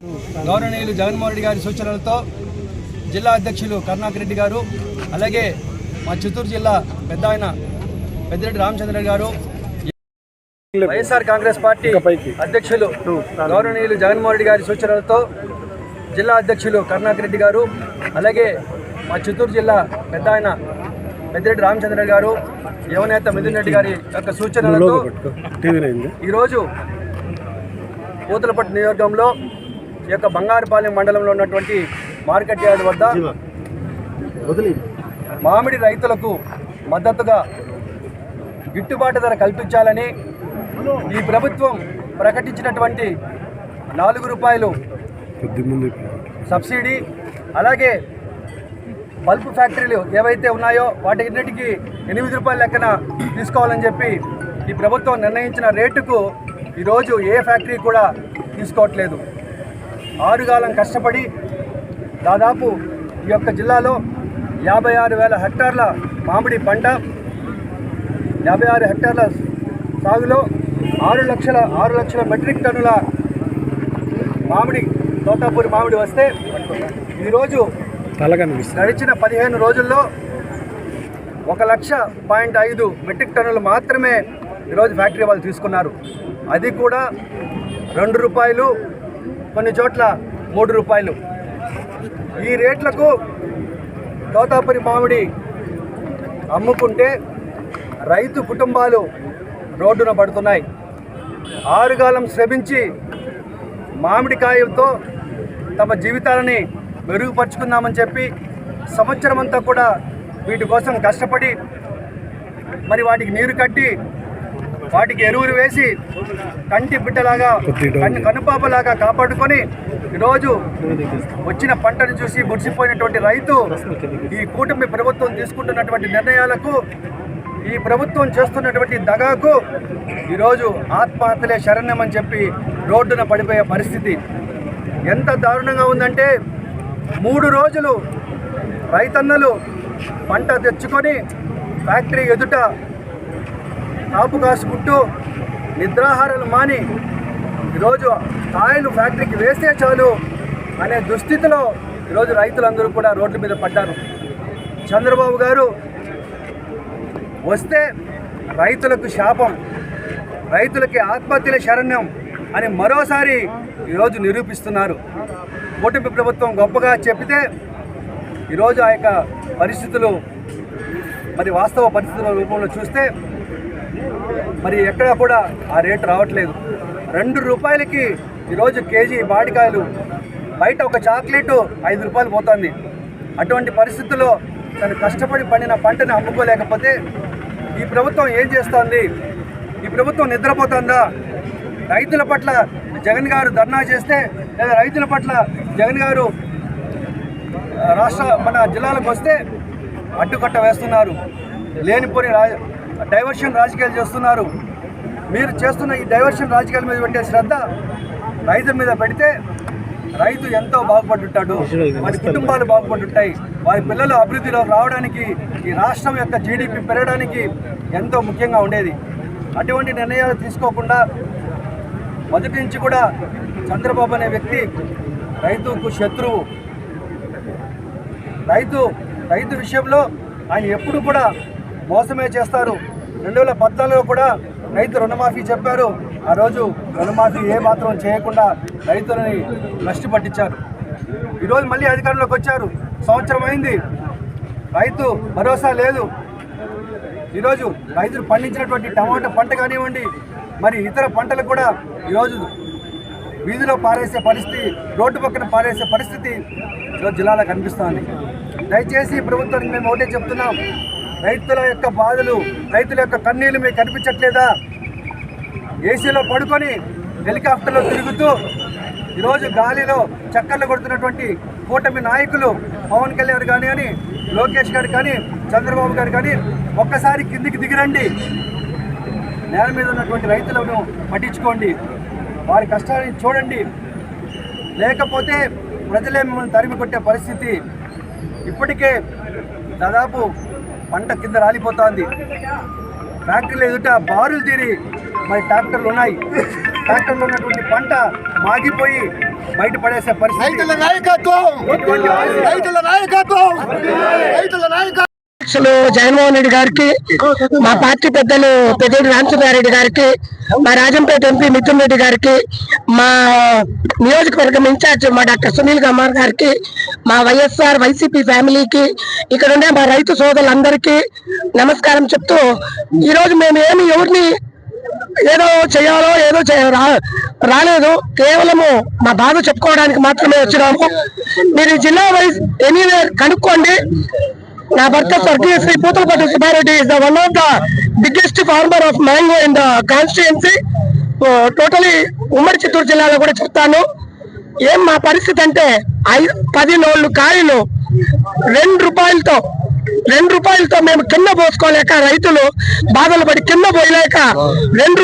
గౌరవనీయులు జగన్మోహన్ రెడ్డి గారి సూచనలతో జిల్లా అధ్యక్షులు కరుణాకర్ రెడ్డి గారు అలాగే మా చిత్తూరు జిల్లా పెద్ద ఆయన పెద్దిరెడ్డి రామచంద్ర గారు వైఎస్ఆర్ కాంగ్రెస్ పార్టీ అధ్యక్షులు గౌరవనీయులు జగన్మోహన్ రెడ్డి గారి సూచనలతో జిల్లా అధ్యక్షులు కరుణాకర్ రెడ్డి గారు అలాగే మా చిత్తూరు జిల్లా పెద్ద ఆయన పెద్దిరెడ్డి రామచంద్ర గారు యువనేత మిథున్ రెడ్డి గారి యొక్క సూచనలతో ఈరోజు పూతలపట్టు నియోజకంలో ఈ యొక్క బంగారుపాలెం మండలంలో ఉన్నటువంటి మార్కెట్ యార్డ్ వద్ద మామిడి రైతులకు మద్దతుగా గిట్టుబాటు ధర కల్పించాలని ఈ ప్రభుత్వం ప్రకటించినటువంటి నాలుగు రూపాయలు సబ్సిడీ అలాగే బల్బ్ ఫ్యాక్టరీలు ఏవైతే ఉన్నాయో వాటిన్నిటికీ ఎనిమిది రూపాయల లెక్కన తీసుకోవాలని చెప్పి ఈ ప్రభుత్వం నిర్ణయించిన రేటుకు ఈరోజు ఏ ఫ్యాక్టరీ కూడా తీసుకోవట్లేదు. ఆరుగాలం కష్టపడి దాదాపు ఈ యొక్క జిల్లాలో యాభై ఆరు వేల హెక్టార్ల మామిడి పంట యాభై ఆరు హెక్టార్ల సాగులో ఆరు లక్షల ఆరు లక్షల మెట్రిక్ టన్నుల మామిడి తోతాపూరి మామిడి వస్తే ఈరోజు గడిచిన పదిహేను రోజుల్లో ఒక లక్ష పాయింట్ ఐదు మెట్రిక్ టన్నులు మాత్రమే ఈరోజు ఫ్యాక్టరీ వాళ్ళు తీసుకున్నారు. అది కూడా రెండు రూపాయలు కొన్ని చోట్ల మూడు రూపాయలు. ఈ రేట్లకు తోతాపురి మామిడి అమ్ముకుంటే రైతు కుటుంబాలు రోడ్డున పడుతున్నాయి. ఆరుగాలం శ్రమించి మామిడికాయతో తమ జీవితాలని మెరుగుపరుచుకుందామని చెప్పి సంవత్సరం అంతా కూడా వీటి కోసం కష్టపడి మరి వాటికి నీరు కట్టి వాటికి ఎరువులు వేసి కంటి బిడ్డలాగా కనుపాపలాగా కాపాడుకొని ఈరోజు వచ్చిన పంటను చూసి మురిసిపోయినటువంటి రైతు ఈ కూటమి ప్రభుత్వం తీసుకుంటున్నటువంటి నిర్ణయాలకు ఈ ప్రభుత్వం చేస్తున్నటువంటి దగాకు ఈరోజు ఆత్మహత్యలే శరణ్యమని చెప్పి రోడ్డున పడిపోయే పరిస్థితి. ఎంత దారుణంగా ఉందంటే మూడు రోజులు రైతన్నలు పంట తెచ్చుకొని ఫ్యాక్టరీ ఎదుట కాపు కాసుకుంటూ నిద్రాహారాలు మాని ఈరోజు కాయలు ఫ్యాక్టరీకి వేస్తే చాలు అనే దుస్థితిలో ఈరోజు రైతులందరూ కూడా రోడ్ల మీద పడ్డారు. చంద్రబాబు గారు వస్తే రైతులకు శాపం రైతులకి ఆత్మహత్యల శరణ్యం అని మరోసారి ఈరోజు నిరూపిస్తున్నారు. కూటమి ప్రభుత్వం గొప్పగా చెప్పితే ఈరోజు ఆ యొక్క పరిస్థితులు మరి వాస్తవ పరిస్థితుల రూపంలో చూస్తే మరి ఎక్కడా కూడా ఆ రేటు రావట్లేదు. రెండు రూపాయలకి ఈరోజు కేజీ బాడికాయలు బయట ఒక చాక్లెట్ ఐదు రూపాయలు పోతుంది. అటువంటి పరిస్థితుల్లో తను కష్టపడి పండిన పంటని అమ్ముకోలేకపోతే ఈ ప్రభుత్వం ఏం చేస్తోంది? ఈ ప్రభుత్వం నిద్రపోతుందా? రైతుల పట్ల జగన్ గారు ధర్నా చేస్తే లేదా రైతుల పట్ల జగన్ గారు రాష్ట్ర మన జిల్లాలకు వస్తే అడ్డుకట్ట వేస్తున్నారు. లేనిపోని రా డైవర్షన్ రాజకీయాలు చేస్తున్నారు. మీరు చేస్తున్న ఈ డైవర్షన్ రాజకీయాల మీద పెట్టే శ్రద్ధ రైతు మీద పెడితే రైతు ఎంతో బాగుపడుంటాడు. వారి కుటుంబాలు బాగుపడుంటాయి. వారి పిల్లలు అభివృద్ధిలో రావడానికి ఈ రాష్ట్రం యొక్క జీడిపి పెరగడానికి ఎంతో ముఖ్యంగా ఉండేది. అటువంటి నిర్ణయాలు తీసుకోకుండా మొదటి నుంచి కూడా చంద్రబాబు అనే వ్యక్తి రైతుకు శత్రువు. రైతు రైతు విషయంలో ఆయన ఎప్పుడు కూడా మోసమే చేస్తారు. రెండు వేల పద్నాలుగులో కూడా రైతు రుణమాఫీ చెప్పారు. ఆ రోజు రుణమాఫీ ఏ మాత్రం చేయకుండా రైతులని నష్టి పట్టించారు. ఈరోజు మళ్ళీ అధికారంలోకి వచ్చారు. సంవత్సరం అయింది. రైతు భరోసా లేదు. ఈరోజు రైతులు పండించినటువంటి టమాటా పంట కానివ్వండి మరి ఇతర పంటలు కూడా ఈరోజు వీధిలో పారేసే పరిస్థితి రోడ్డు పక్కన పారేసే పరిస్థితి ఈరోజు జిల్లాలో కనిపిస్తుంది. దయచేసి ప్రభుత్వానికి మేము ఒకటే చెప్తున్నాం. రైతుల యొక్క బాధలు రైతుల యొక్క కన్నీళ్ళు మీకు కనిపించట్లేదా? ఏసీలో పడుకొని హెలికాప్టర్లో తిరుగుతూ ఈరోజు గాలిలో చక్కర్లు కొడుతున్నటువంటి కూటమి నాయకులు పవన్ కళ్యాణ్ కానీ అని లోకేష్ గారు కానీ చంద్రబాబు గారు కానీ ఒక్కసారి కిందికి దిగిరండి. నేల మీద ఉన్నటువంటి రైతులను పట్టించుకోండి. వారి కష్టాన్ని చూడండి. లేకపోతే ప్రజలే మిమ్మల్ని తరిమి కొట్టే పరిస్థితి. ఇప్పటికే దాదాపు పంట కింద రాలిపోతోంది. ఫ్యాక్టరీల ఎదుట బారులు తీరి మరి ట్రాక్టర్లు ఉన్నాయి. ట్రాక్టర్లో ఉన్నటువంటి పంట మాగిపోయి బయట పడేసే పరిస్థితి. రైతుల నాయకత్వం! రైతుల నాయకత్వం! రైతుల నాయకత్వం! అధ్యక్షులు జగన్మోహన్ రెడ్డి గారికి మా పార్టీ పెద్దలు పెద్దిరెడ్డి రామచంద్రారెడ్డి గారికి మా రాజంపేట ఎంపీ మిథున్ రెడ్డి గారికి మా నియోజకవర్గం ఇన్ఛార్జ్ మా డాక్టర్ సునీల్ కుమార్ గారికి మా వైఎస్ఆర్ వైసీపీ ఫ్యామిలీకి ఇక్కడ ఉండే మా రైతు సోదరులందరికీ నమస్కారం చెప్తూ ఈరోజు మేము ఏమి ఎవరిని ఏదో చేయాలో ఏదో రా- రాలేదు. కేవలము మా బాధ చెప్పుకోవడానికి మాత్రమే వచ్చినాము. మీరు జిల్లా వైజ్ ఎనీవేర్ కనుక్కోండి. నా భర్త స్వర్గీయ Shri Puthalapalli Subbareddy is the one of the biggest farmer of mango in the constituency totally ఉమ్మడి చిత్తూరు జిల్లాలో కూడా చెప్తాను. ఏం మా పరిస్థితి అంటే ఐదు పది నోళ్ళు కాయలు రెండు రూపాయలతో రెండు రూపాయలతో మేము కింద పోసుకోలేక రైతులు బాధలు పడి కింద పోయలేక రెండు